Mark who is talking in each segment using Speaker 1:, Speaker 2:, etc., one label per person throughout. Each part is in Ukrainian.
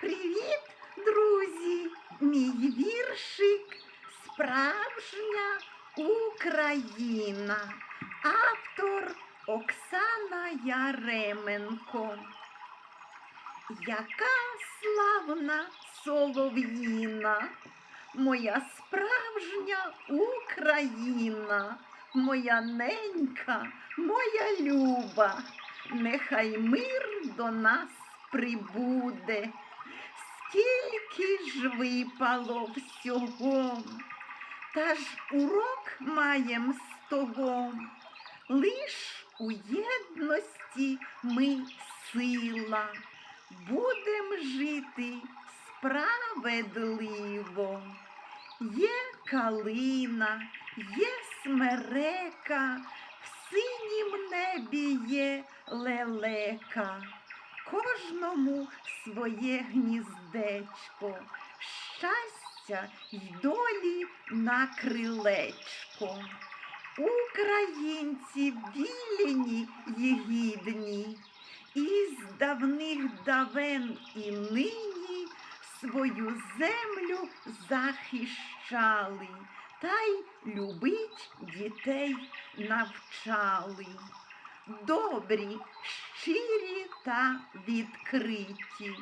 Speaker 1: Привіт, друзі! Мій віршик Справжня Україна. Автор Оксана Яременко. Яка славна солов'їна, моя справжня Україна, моя ненька, моя люба, нехай мир до нас прибуде. Скільки ж випало всього, та ж урок маєм з того. Лиш у єдності ми сила, будем жити справедливо. Є калина, є смерека, в синім небі є лелека. Кожному своє гніздечко, щастя й долі на крилечко. Українці вільні й гідні, і з давних давен і нині свою землю захищали, та й любить дітей навчали. Добрі, щирі та відкриті,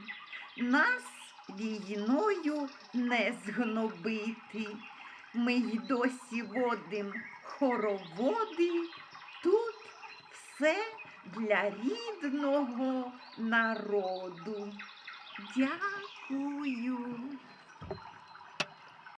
Speaker 1: нас війною не згнобити. Ми й досі водим хороводи, тут все для рідного народу. Дякую.